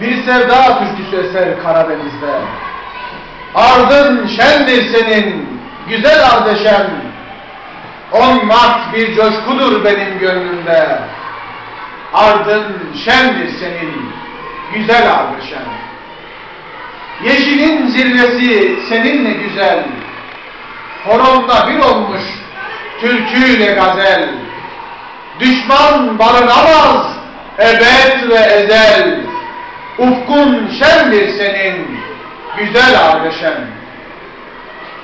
Bir sevda türküsü eser Karadeniz'de. Ardın şendir senin, güzel ardeşem. On Mart bir coşkudur benim gönlümde. Ardın şendir senin, güzel ardeşem. Yeşilin zirvesi seninle güzel. Horonda bir olmuş türküyle gazel. Düşman barınamaz ebed ve ezel. Ufkun şendir senin güzel ardeşen.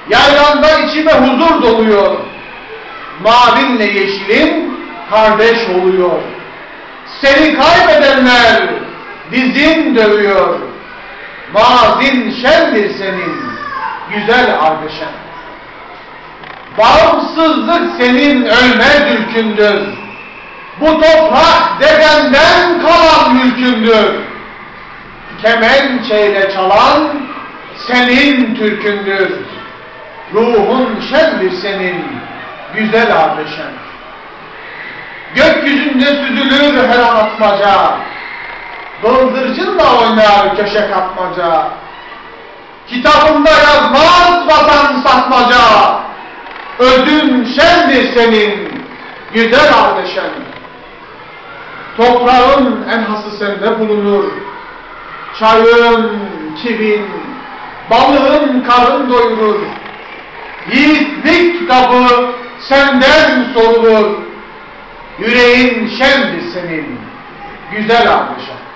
Yaylanda içime huzur doluyor. Mavinle yeşilin kardeş oluyor. Seni kaybedenler dizin dövüyor. Mazin şendir senin güzel ardeşen. Bağımsızlık senin ölmez ülkündür. Bu toprak dedenden kalan mülkündür. Kemençeyle çalan senin türkündür. Ruhun şendir senin güzel ardeşen. Gökyüzünde süzülür her an atmaca. Bıldırcınla oynar köşe kapmaca. Kitabında yazmaz vatan satmaca. Ödün şendir senin güzel ardeşen. Toprağın en hası sende bulunur. Çayın, kibin, balığın karın doyurur. Yiğitlik kitabı senden sorulur. Yüreğin şendir senin, güzel ardeşen.